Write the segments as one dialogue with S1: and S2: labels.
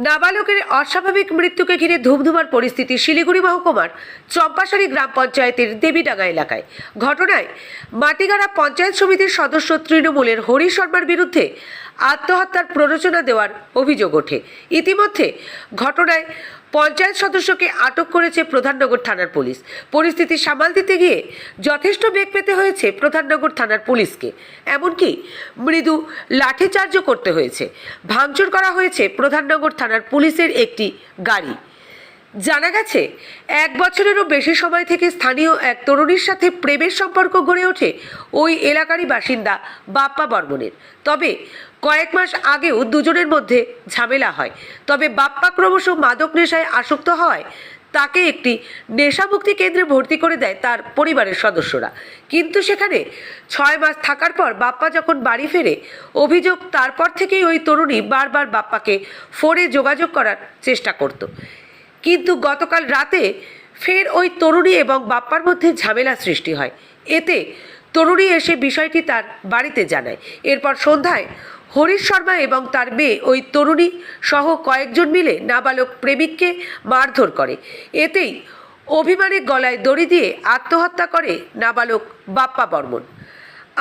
S1: নাবালকের অস্বাভাবিক মৃত্যুকে ঘিরে ধুমধুমার পরিস্থিতি শিলিগুড়ি মহকুমার চম্পাশালী গ্রাম পঞ্চায়েতের দেবীডাঙ্গা এলাকায়। ঘটনায় মাটিগাড়া পঞ্চায়েত সমিতির সদস্য তৃণমূলের হরি শর্মার বিরুদ্ধে আত্মহত্যার প্ররোচনা দেওয়ার অভিযোগ ওঠে। ইতিমধ্যে ঘটনায় পঞ্চায়েত সদস্যকে আটক করেছে প্রধাননগর থানার পুলিশ। পরিস্থিতি সামাল দিতে গিয়ে যথেষ্ট বেগ পেতে হয়েছে প্রধাননগর থানার পুলিশকে। এমনকি মৃদু লাঠিচার্জও করতে হয়েছে। ভাঙচুর করা হয়েছে প্রধাননগর থানার পুলিশের একটি গাড়ি। জানা গেছে, এক বছরেরও বেশি সময় থেকে স্থানীয় এক তরুণীর সাথে প্রেমের সম্পর্ক গড়ে ওঠে ওই এলাকারই বাসিন্দা বাপ্পা বর্মনের তবে কয়েক মাস আগেও দুজনের মধ্যে ঝামেলা হয়। তবে বাপ্পা ক্রমশ মাদক নেশায় আসক্ত হওয়ায় তাকে একটি নেশামুক্তি কেন্দ্রে ভর্তি করে দেয় তার পরিবারের সদস্যরা। কিন্তু সেখানে ছয় মাস থাকার পর বাপ্পা যখন বাড়ি ফেরে, অভিযোগ তারপর থেকেই ওই তরুণী বারবার বাপ্পাকে ফোনে যোগাযোগ করার চেষ্টা করত। কিন্তু গতকাল রাতে ফের ওই তরুণী এবং বাপ্পার মধ্যে ঝামেলা সৃষ্টি হয়। এতে তরুণী এসে বিষয়টি তার বাড়িতে জানায়। এরপর সন্ধ্যায় হরিশ শর্মা এবং তার মেয়ে, ওই তরুণী সহ কয়েকজন মিলে নাবালক প্রেমিককে মারধর করে। এতেই অভিমানে গলায় দড়ি দিয়ে আত্মহত্যা করে নাবালক বাপ্পা বর্মন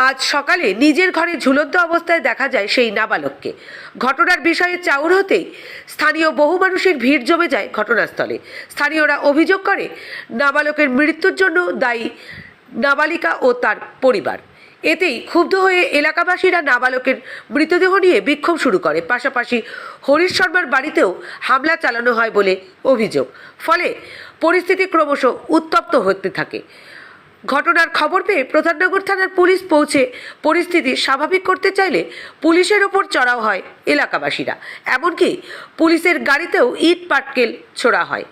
S1: আজ সকালে নিজের ঘরে ঝুলন্ত অবস্থায় দেখা যায় সেই নাবালককে। ঘটনার বিষয়ে চাউর হতেই স্থানীয় বহু মানুষের ভিড় জমে যায় ঘটনাস্থলে। স্থানীয়রা অভিযোগ করে, নাবালকের মৃত্যুর জন্য দায়ী নাবালিকা ও তার পরিবার। এতেই ক্ষুব্ধ হয়ে এলাকাবাসীরা নাবালকের মৃতদেহ নিয়ে বিক্ষোভ শুরু করে। পাশাপাশি হরিশ শর্মার বাড়িতেও হামলা চালানো হয় বলে অভিযোগ। ফলে পরিস্থিতি ক্রমশ উত্তপ্ত হতে থাকে। ঘটনার খবর পেয়ে প্রধাননগর থানার পুলিশ পৌঁছে পরিস্থিতি স্বাভাবিক করতে চাইলে পুলিশের ওপর চড়াও হয় এলাকাবাসীরা। এমনকি পুলিশের গাড়িতেও ইট পাটকেল ছোড়া হয়।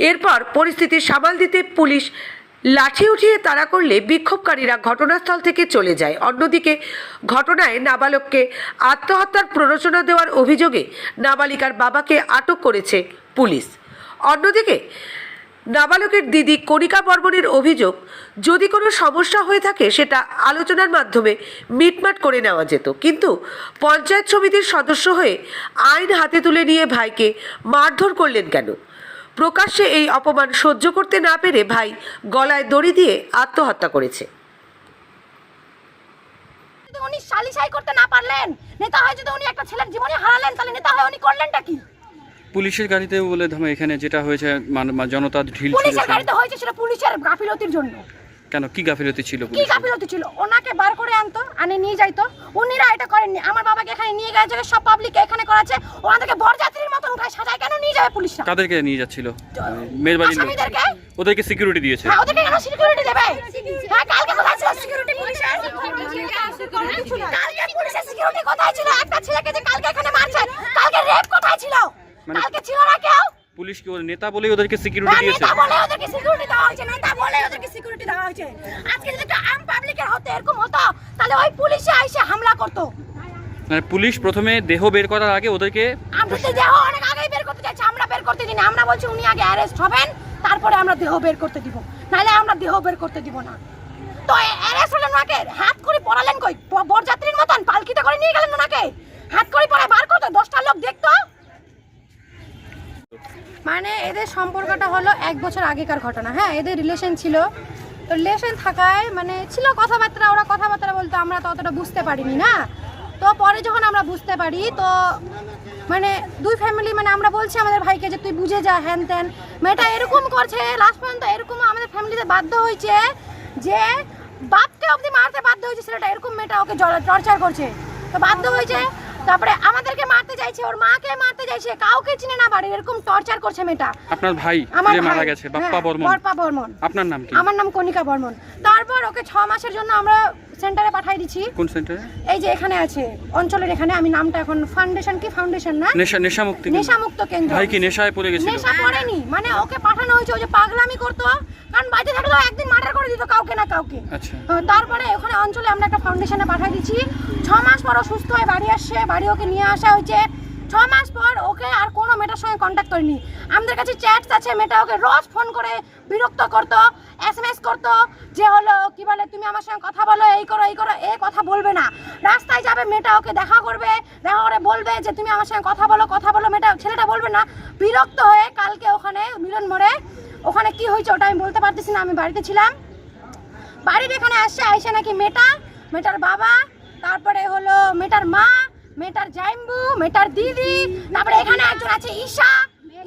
S1: এরপর পরিস্থিতি সামাল দিতে পুলিশ লাঠি উঠিয়ে তাড়া করলে বিক্ষোভকারীরা ঘটনাস্থল থেকে চলে যায়। অন্যদিকে ঘটনায় নাবালককে আত্মহত্যার প্ররোচনা দেওয়ার অভিযোগে নাবালিকার বাবাকে আটক করেছে পুলিশ। অন্যদিকে নাবালকের দিদি কণিকা বর্মনের অভিযোগ, যদি কোনো সমস্যা হয়ে থাকে সেটা আলোচনার মাধ্যমে মিটমাট করে নেওয়া যেত। কিন্তু পঞ্চায়েত সমিতির সদস্য হয়ে আইন হাতে তুলে নিয়ে ভাইকে মারধর করলেন কেন? প্রকাশ্যে এই অপমান সহ্য করতে না পেরে ভাই গলায় দড়ি দিয়ে আত্মহত্যা করেছে।
S2: উনি সালিশাই করতে না পারলেন, নেতা হয় যদি উনি একটা ছেলের জীবনে হারালেন, তাহলে নেতা হয় উনি করলেনটা কি?
S3: পুলিশের গাড়িতে বলে ধামা এখানে যেটা হয়েছে মান- জনতা ঢিল
S2: পুলিশের গাড়িতে হয়েছে সেটা পুলিশের গাফিলতির জন্য।
S3: কেন? কি গাফিলতি ছিল
S2: কি গাফিলতি ছিল? ওনাকে বার করে আনতো আনে নিয়ে যাইতো। উনিরা এটা করেননি। আমার বাবাকে এখানে নিয়ে গেছে সব পাবলিক এখানে করাচ্ছে। ওনাদেরকে বরযাত্রীর মতন উঠায় সাজায় কেন নিয়ে যাবে পুলিশরা?
S3: কাদেরকে নিয়ে যাচ্ছিল? মেয়ের বাড়ির লোক। ওদেরকে সিকিউরিটি দিয়েছে।
S2: হ্যাঁ ওদেরকে কেন সিকিউরিটি দেবে? হ্যাঁ কালকে কোথায় ছিল সিকিউরিটি পুলিশের কালকে পুলিশের সিকিউরিটি কোথায় ছিল? একটা ছেলেকে যে কালকে এখানে মারছে কালকে রেপ কোথায় ছিল?
S3: মানে-
S2: কালকে ছিল না কেউ?
S3: পুলিশ কি ওর নেতা বলেই ওদেরকে সিকিউরিটি দিয়েছে?
S2: নেতা বলে ওদেরকে সিকিউরিটি দেওয়া হয়েছে নেতা বলে ওদেরকে সিকিউরিটি দেওয়া হয়েছে। আজকে যদি একটা আম পাবলিকের হতো এরকম হতো তাহলে ওই পুলিশে এসে হামলা করতো।
S3: মানে পুলিশ প্রথমে দেহ বের করার আগে ওদেরকে
S2: আমরা দেহ অনেক আগেই বের করতে চাইছি আমরা বের করতে দিই না আমরা বলছি উনি আগে অ্যারেস্ট হবেন তারপরে আমরা দেহ বের করতে দিব। নাহলে আমরা দেহ বের করতে দিব না। তো অ্যারেস্ট হলেন ওনাকে? হাত করে পড়ালেন কই? বরযাত্রীর মতন পালকিতে করে নিয়ে গেলেন ওনাকে? হাত করে পড়ায় বার করতো? দশটা লোক দেখতো?
S4: মানে এদের সম্পর্কটা হলো এক বছর আগেকার ঘটনা। হ্যাঁ এদের রিলেশন ছিল। তো রিলেশন থাকায় মানে ছিল কথাবার্তা, ওরা কথাবার্তা বলতো, আমরা তো অতটা বুঝতে পারিনি না। তো পরে যখন আমরা বুঝতে পারি, তো মানে দুই ফ্যামিলি মানে আমরা বলছি আমাদের ভাইকে যে তুই বুঝে যা, হ্যান ত্যান। মেয়েটা এরকম করছে লাস্ট পর্যন্ত এরকম আমাদের ফ্যামিলিতে বাধ্য হয়েছে যে বাপকে অবধি মারতে বাধ্য হয়েছে, ছেলেটা এরকম মেয়েটা ওকে টর্চার করছে। তো বাধ্য হয়েছে তারপরে আমাদেরকে মারতে চাইছে ওর মাকে মারতে চাইছে কাউকে চিনে না বাড়ি এরকম টর্চার করছে মেয়েটা।
S3: আপনার ভাই যে মারা গেছে বাপ্পা
S4: হ্যাঁ,
S3: বর্মন।
S4: বাপ্পা বর্মন।
S3: আপনার নাম কি?
S4: আমার নাম কণিকা বর্মন। তারপর ওকে ছ মাসের জন্য আমরা সেন্টারে পাঠিয়ে দিচ্ছি।
S3: কোন সেন্টারে
S4: এই যে এখানে আছে অঞ্চলের এখানে আমি নামটা এখন ফাউন্ডেশন কি ফাউন্ডেশন না?
S3: নেশা নেশা মুক্তি কেন্দ্র।
S4: নেশা মুক্ত কেন্দ্র।
S3: ভাই কি নেশায় পড়ে গেছিল?
S4: নেশা পড়েনি মানে ওকে পাঠানো হয়েছে ও যে পাগলামি করতো কারণ বাড়িতে থাকলে একদিন মার্ডার করে দিত কাউকে না কাউকে।
S3: আচ্ছা।
S4: তারপরে ওখানে অঞ্চলে আমরা একটা ফাউন্ডেশনে পাঠিয়ে দিচ্ছি। ছ মাস পর ও সুস্থ হয়ে বাড়ি আসছে বাড়ি ওকে নিয়ে আসা হয়েছে। ছ মাস পর ওকে আর কোনো মেয়েটার সঙ্গে কন্ট্যাক্ট করিনি। আমাদের কাছে চ্যাটস আছে, মেয়েটা ওকে রোজ ফোন করে বিরক্ত করতো এস এম এস করতো যে হলো, কি বলে, তুমি আমার সঙ্গে কথা বলো, এই করো এই করো, এ কথা বলবে না। রাস্তায় যাবে, মেয়েটা ওকে দেখা করবে, দেখা করে বলবে যে, তুমি আমার সঙ্গে কথা বলো কথা বলো, মেয়েটা না। বিরক্ত হয়ে কালকে ওখানে মিলন মোড়ে, ওখানে কি হয়েছে ওটা আমি বলতে পারতেছি না, আমি বাড়িতে ছিলাম। বাড়ির এখানে আসছে আইসে নাকি মেটা মেটার বাবা তারপরে হলো মেটার মা মেটার জাইম্বু মেটার দিদি, তারপরে এখানে একজন আছে ঈশা।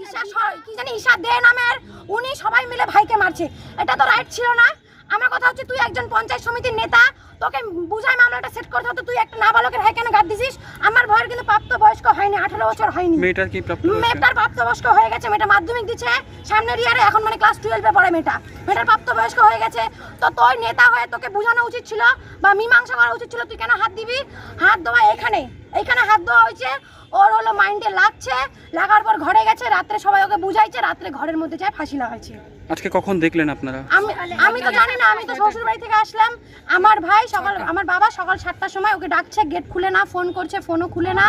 S4: ঈশা কি জানি ঈশা দে নামের, উনি সবাই মিলে ভাইকে মারছে। এটা তো রাইট ছিল না। আমার কথা হচ্ছে তুই একজন পঞ্চায়েত সমিতির নেতা, তোকে বুঝাই মামলাটা সেট করতে হতো তুই একটা নাবালকের ভাই কেন গাদ দিছিস? আমার ভয়ের কিন্তু প্রাপ্ত হয়নি আঠারো বছর হয়নি।
S3: মেয়েটার কি?
S4: মেয়েটার প্রাপ্তবয়স্ক হয়ে গেছে মেয়েটা মাধ্যমিক দিচ্ছে। সামনের ইয়ারে এখন মানে ক্লাস টুয়েলভে পড়ে মেয়েটা। মেয়েটার প্রাপ্তবয়স্ক হয়ে গেছে। তো তোর নেতা হয়ে তোকে বোঝানো উচিত ছিল বা মীমাংসা করা উচিত ছিল তুই কেন হাত দিবি? হাত দেওয়া এখানে এইখানে হাত দেওয়া হয়েছে ওর হলো মাইন্ডে লাগছে লাগার পর ঘরে গেছে রাত্রে সবাই ওকে বুঝাইছে রাত্রে ঘরের মধ্যে যায় ফাঁসি লাগাইছে
S3: আজকে কখন দেখলেন আপনারা?
S4: আমি আমি তো জানি না আমি তো শ্বশুর বাড়ি থেকে আসলাম। আমার ভাই সকাল আমার বাবা সকাল সাতটার সময় ওকে ডাকছে গেট খুলে না ফোন করছে ফোনও খুলে না।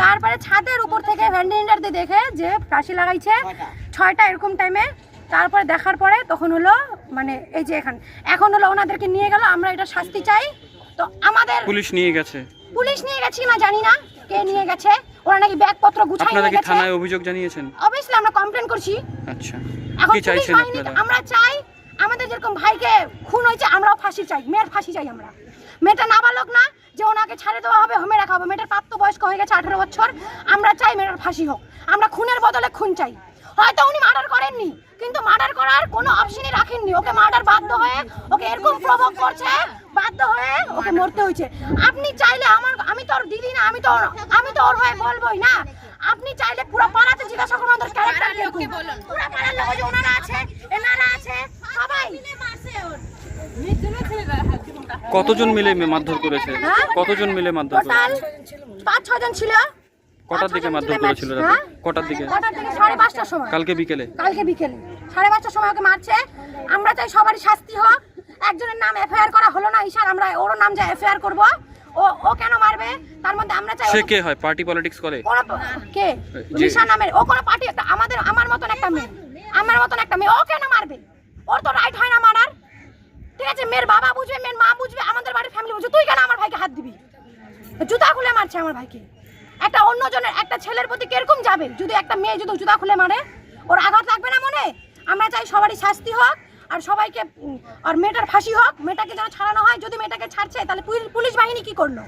S4: তারপরে ছাদের উপর থেকে ভ্যান্ডিলেটার দিয়ে দেখে যে ফাঁসি লাগাইছে। ছয়টা। এরকম টাইমে তারপরে দেখার পরে তখন হলো মানে এই যে এখন এখন হলো ওনাদেরকে নিয়ে গেল আমরা এটা শাস্তি চাই। তো আমাদের
S3: পুলিশ নিয়ে গেছে।
S4: পুলিশ নিয়ে গেছি না জানি না কে নিয়ে গেছে। ওরা নাকি ব্যাগপত্র গুছাই
S3: আপনারা
S4: নিয়ে
S3: কি
S4: গেছে।
S3: থানায় অভিযোগ জানিয়েছেন?
S4: অবভিয়াসলি আমরা কমপ্লেন করছি।
S3: আচ্ছা।
S4: এখন
S3: কি
S4: পুলিশ
S3: চাইছেন
S4: বাহিনী
S3: আপনারা?
S4: আমরা চাই আমাদের যেরকম ভাইকে খুন হয়েছে আমরাও ফাঁসি চাই। মেয়ের ফাঁসি চাই আমরা। মেয়েটা নাবালক না যে ওনাকে ছাড়ে দেওয়া হবে হোমে রাখা হবে। মেয়েটার প্রাপ্ত বয়স্ক হয়ে গেছে আঠারো বছর। আমরা চাই মেয়েটার ফাঁসি হোক। আমরা খুনের বদলে খুন চাই। হয়তো উনি মার্ডার করেননি কিন্তু মার্ডার করার কোনো অপশনই রাখেননি। ওকে মার্ডার বাধ্য হয়ে ওকে এরকম প্রভোগ করছে বাধ্য হয়ে ওকে মরতে হয়েছে। আপনি চাইলে আমার আমি তো ওর দিদি না আমি তো আমি তো ওর হয়ে বলবোই না। আপনি চাইলে পুরো পাড়াতে জিজ্ঞাসা করুন ওদের ক্যারেক্টার কীরকম। পুরো পাড়ার লোক যে ওনারা আছে এনারা আছে সবাই।
S3: কতজন মিলে মে- মারধর করেছে?
S4: হ্যাঁ?
S3: কতজন মিলে মারধর
S4: পাঁচ ছজন ছিল।
S3: কটার দিকে মারধর করেছিল রাতে?
S4: হ্যাঁ?
S3: কটার দিকে?
S4: কটার দিকে? সাড়ে পাঁচটার সময়।
S3: কালকে বিকেলে?
S4: কালকে বিকেলে। সাড়ে পাঁচটার সময় ওকে মারছে। আমরা চাই সবারই শাস্তি হোক। একজনের নাম এফআইআর করা হলো না ঈশান। আমরা ওর নাম যা এফআইআর করব। ও ও কেন মারবে? তার মধ্যে আমরা চাই
S3: সে কে হয়? পার্টি পলিটিক্স করে?
S4: কে? ঈশান নামের। ও কোনো পার্টি আমাদের আমার মতন একটা মেয়ে। আমার মতন একটা মেয়ে। ও কেন মারবে? ওর তো রাইট হয় না মারার। ঠিক আছে মেয়ের বাবা বুঝবে মেয়ের মা বুঝবে আমাদের বাড়ির ফ্যামিলি বুঝবে। তুই কেন আমার ভাইকে হাত দিবি? জুতা খুলে মারছে আমার ভাইকে। একটা অন্য জনের একটা ছেলের প্রতি কীরকম যাবে? যদি একটা মেয়ে যদি জুতা খুলে মারে ওর আঘাত লাগবে না মনে? আমরা চাই সবারই শাস্তি হোক আর সবাইকে আর মেয়েটার ফাঁসি হোক মেয়েটাকে যেন ছাড়ানো হয়। যদি মেয়েটাকে ছাড়ছে তাহলে পুলিশ- পুলিশ বাহিনী কি করল?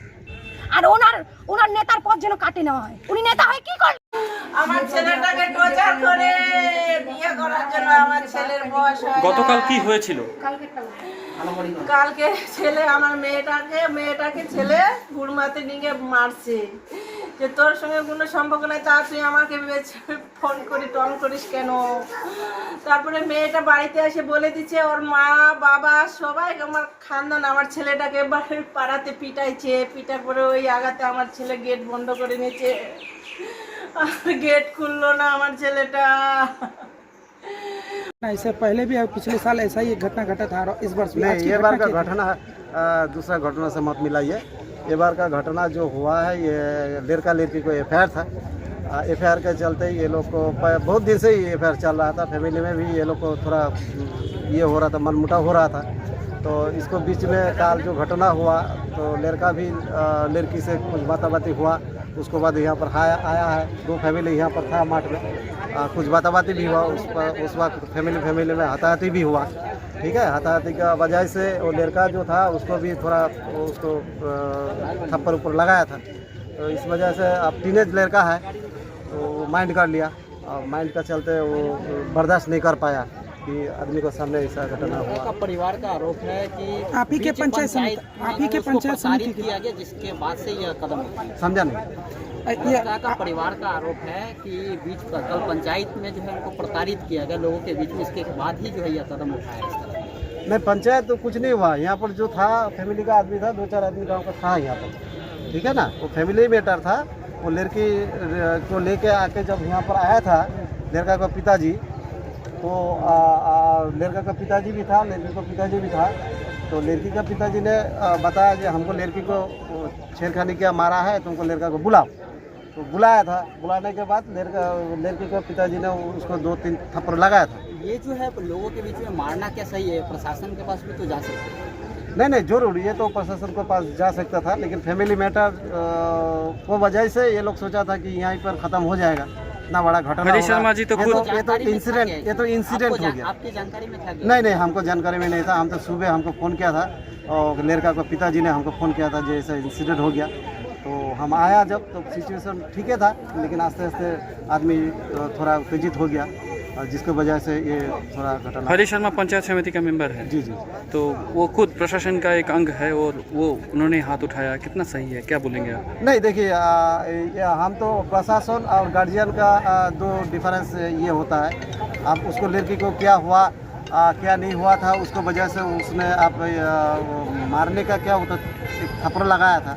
S4: আর ওনার ওনার নেতার পথ যেন কাটে নেওয়া হয়। উনি নেতা হয় কি করল?
S5: আমার ছেলেটাকে টর্চার করে বিয়ে করার জন্য আমার ছেলের বয়স হয়ে
S3: গতকাল কি হয়েছিল?
S5: কালকে ছেলে আমার মেয়েটাকে মেয়েটাকে ছেলে গুড়মাতে নিয়ে মারছে। যে তোর সঙ্গে কোনো সম্পর্ক নাই, তা তুই আমাকে ফোন করি, টন করিস কেন? তারপরে মেয়েটা বাড়িতে এসে বলে দিচ্ছে, ওর মা, বাবা সবাই আমার খানদান, আমার ছেলেটাকে বাড়ির পাড়াতে পিটাইছে। পিটা করে ওই আগাতে আমার ছেলে গেট বন্ধ করে নিয়েছে। গেট খুললো না আমার ছেলেটা।
S6: इससे पहले भी पिछले साल ऐसा ही एक घटना घटा था इस वर्ष भी
S7: नहीं ये बार का घटना दूसरा घटना से मत मिला ये ये बार का घटना जो हुआ है ये लड़का लड़की को एफआईआर था। एफआईआर के चलते ये लोग को बहुत दिन से ही एफआईआर चल रहा था। फैमिली में भी ये लोग को थोड़ा ये हो रहा था मनमुटाव हो रहा था। तो इसको बीच में काल जो घटना हुआ तो लड़का भी लड़की से कुछ बाताबाती हुआ। उसके बाद यहाँ पर आया आया है। दो फैमिली यहाँ पर था मार्ट में। अ, कुछ बाताबाती भी हुआ उस पर उस वक्त फैमिली फैमिली में हताहती भी हुआ। ठीक है? हताहती का वजह से वो लड़का जो था उसको भी थोड़ा उसको थप्पड़ ऊपर लगाया था। तो इस वजह से अब टीनेज लड़का है तो माइंड कर लिया। और माइंड का चलते वो बर्दाश्त नहीं कर पाया। कि आदमी को सामने ऐसा घटना हुआ।
S8: का परिवार का आरोप है कि
S6: आप ही के पंचायत समिति- आप ही के पंचायत समिति
S8: किया गया जिसके बाद से यह कदम उठाया
S7: समझा नहीं।
S6: ये
S8: का परिवार का आरोप है कि बीच कल पंचायत में जो है उनको प्रताड़ित किया गया लोगों के बीच में इसके बाद ही जो है यह कदम उठाया इस
S7: नहीं पंचायत तो कुछ नहीं हुआ। यहाँ पर जो था फैमिली का आदमी था दो चार आदमी गाँव का था यहाँ पर। ठीक है ना? वो फैमिली मैटर था। वो लड़की को लेके आके जब यहाँ पर आया था लड़का का पिताजी तो आ, आ, लड़का का पिताजी भी था लड़की का पिताजी भी था। तो लड़की का पिताजी ने बताया कि हमको लड़की को छेड़खानी किया मारा है तुमको लड़का को बुलाओ। तो बुलाया था। बुलाने के बाद लड़का लड़की के पिताजी ने उसको दो तीन थप्पड़ लगाया था।
S8: ये जो है लोगों के बीच में मारना क्या सही है? प्रशासन के पास भी तो जा सकते हैं।
S7: नहीं नहीं ज़रूर ये तो प्रशासन के पास जा सकता था लेकिन फैमिली मैटर को वजह से ये लोग सोचा था कि यहीं पर ख़त्म हो जाएगा। इतना बड़ा घटना
S3: हरीश शर्मा जी तो
S7: ये
S3: खुद-
S7: ये तो
S8: में था
S7: इंसिडेंट ये तो इंसिडेंट हो गया।
S8: आपकी जानकारी में था
S7: नहीं नहीं हमको जानकारी में नहीं था। हम तो सुबह हमको फ़ोन किया था और लड़का को पिताजी ने हमको फ़ोन किया था जैसे इंसिडेंट हो गया। तो हम आया जब तो सिचुएशन ठीक है था लेकिन आस्ते आस्ते आदमी थोड़ा उत्तेजित हो गया। और जिसकी वजह से ये थोड़ा घटना
S3: हरीश शर्मा पंचायत समिति का मेंबर है?
S7: जी जी।
S3: तो वो खुद प्रशासन का एक अंग है और वो उन्होंने हाथ उठाया कितना सही है क्या बोलेंगे आप?
S7: नहीं देखिए हम तो प्रशासन और गार्जियन का आ, दो डिफरेंस ये होता है। अब उसको लड़की को क्या हुआ आ, क्या नहीं हुआ था उसको वजह से उसने आप आ, मारने का क्या होता थप्पड़ लगाया था।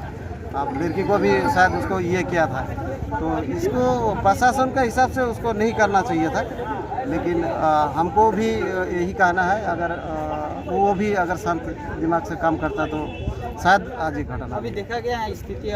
S7: अब लड़की को भी शायद उसको ये किया था। तो इसको प्रशासन के हिसाब से उसको नहीं करना चाहिए था। लेकिन आ, हमको भी यही कहना है अगर आ, वो भी अगर शांत दिमाग से काम करता तो शायद आज ये घटना
S8: अभी देखा गया है स्थिति